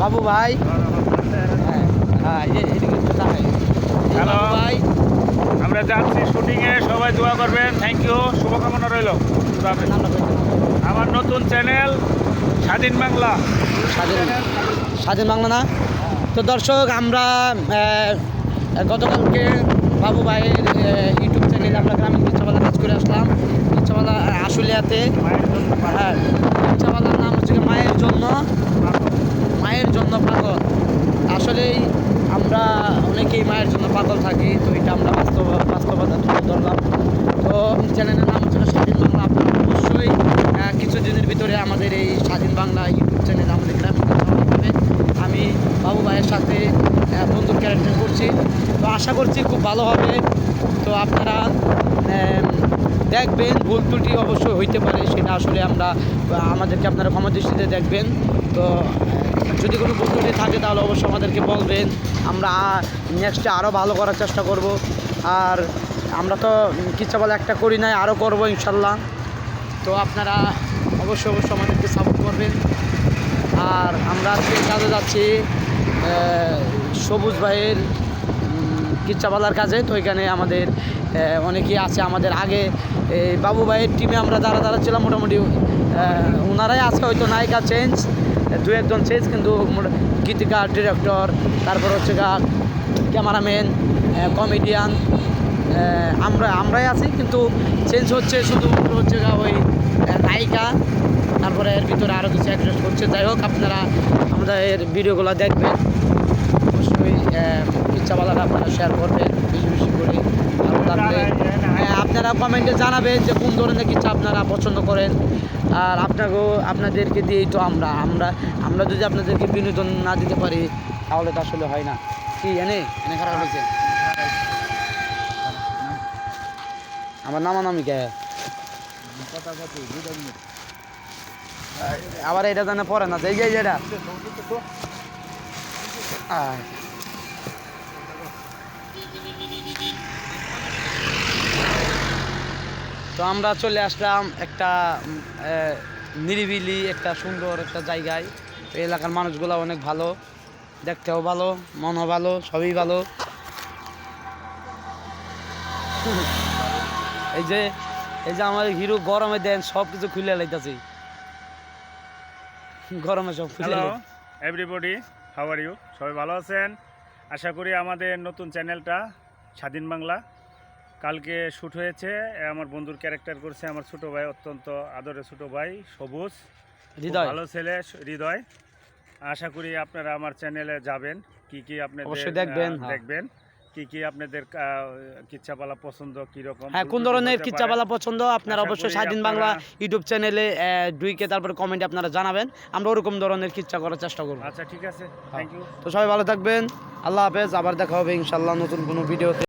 বাবু ভাই। হ্যাঁ হ্যাঁ. বাবু ভাই। আমরা যাচ্ছি শুটিংয়ে সবাই দোয়া করবেন। থ্যাংক ইউ শুভকামনা রইল। আমার নতুন চ্যানেল স্বাধীন বাংলা। স্বাধীন স্বাধীন বাংলা না? তো দর্শক আমরা গতকালকে বাবু ভাইয়ের ইউটিউব চ্যানেলে আমরা গ্রামীণ কাজ করে আসলাম। কিচ্ছাওয়ালা আশুলিয়াতে। হ্যাঁ। গিয়ে মায়ের জন্য মায়ের জন্য পাগল। আসলেই আমরা অনেকেই মায়ের জন্য পাগল থাকি, তো এটা আমরা বাস্তব বাস্তবতা তুলে ধরলাম। তো চ্যানেলের নাম হচ্ছে স্বাধীন বাংলা। আপনারা অবশ্যই কিছুদিনের ভিতরে আমাদের এই স্বাধীন বাংলা ইউটিউব চ্যানেল আমাদের গ্রামীণ পাবে। আমি বাবু ভাইয়ের সাথে বন্ধুর ক্যারেক্টার করছি। তো আশা করছি খুব ভালো হবে। তো আপনারা দেখবেন, ভুল ত্রুটি অবশ্যই হইতে পারে, সেটা আসলে আমরা, আমাদেরকে আপনারা ক্ষমা দৃষ্টিতে দেখবেন। তো, যদি কোনো ভুল ত্রুটি থাকে, তাহলে অবশ্যই আমাদেরকে বলবেন। আমরা নেক্সটে আরও ভালো করার চেষ্টা করব। আর আমরা তো কিচ্ছা বলে একটা করি নাই আরও করব ইনশাল্লাহ। তো আপনারা অবশ্যই অবশ্যই আমাদেরকে সাপোর্ট করবেন। আর আমরা আজকে কাজে যাচ্ছি সবুজ ভাইয়ের কিচ্ছাপালার কাজে তো এখানে আমাদের অনেকেই আছে আমাদের আগে। বাবু ভাইয়ের টিমে আমরা যারা যারা ছিলাম, মোটামুটি ওনারাই আছে হয়তো নায়িকা চেঞ্জ দু একজন চেঞ্জ কিন্তু গীতিকার ডিরেক্টর তারপর হচ্ছে গা ক্যামেরাম্যান কমেডিয়ান আমরা আমরাই আছি, কিন্তু চেঞ্জ হচ্ছে শুধু হচ্ছে গা ওই নায়িকা। তারপরে এর ভিতরে আরও কিছু অ্যাড্রেস করছে। যাই হোক, আপনারা আমাদের ভিডিওগুলো দেখবেন। অবশ্যই ইচ্ছাওয়ালারা আপনারা শেয়ার করবেন বেশি বেশি করে ভালো লাগলে। হ্যাঁ, আপনারা কমেন্টে জানাবেন যে কোন ধরনের কিছু আপনারা পছন্দ করেন। আর আপনাকেও আপনাদেরকে দিয়েই তো আমরা। আমরা আমরা যদি আপনাদেরকে বিনোদন না দিতে পারি তাহলে তো আসলে হয় না। কি এনে? এনে খারাপ হয়েছে? আমার নামানামি কে? আবার এটা জানে পরে না যে এটা। তো আমরা চলে আসলাম একটা নিরিবিলি একটা সুন্দর একটা জায়গায়। এই এলাকার মানুষগুলো অনেক ভালো দেখতেও ভালো মনও ভালো সবই ভালো। এই যে এই যে আমার হিরো গরমে দেন সব কিছু খুলে লাইতেছে। গরমে সব খুলে এভরিবডি হাউ আর ইউ সবাই ভালো আছেন? আশা করি আমাদের নতুন চ্যানেলটা স্বাধীন বাংলা কালকে শ্যুট হয়েছে আমার বন্ধুর ক্যারেক্টার করছে আমার ছোট ভাই অত্যন্ত আদরের ছোট ভাই সবুজ। হৃদয়। ভালো ছেলে হৃদয়। আশা করি আপনারা আমার চ্যানেলে যাবেন কি কি অবশ্যই দেখবেন, হ্যাঁ। দেখবেন কি কি আপনাদের কিচ্ছাপালা পছন্দ কি রকম হ্যাঁ কোন ধরনের কিচ্ছাপালা পছন্দ আপনারা অবশ্যই স্বাধীন বাংলা ইউটিউব চ্যানেলে ডুইকে তারপরে কমেন্টে আপনারা জানাবেন। আমরা ওরকম ধরনের কিচ্ছা করার চেষ্টা করব। আচ্ছা ঠিক আছে। থ্যাংক ইউ তো সবাই ভালো থাকবেন আল্লাহ হাফেজ আবার দেখা হবে ইনশাল্লাহ নতুন কোনো ভিডিওতে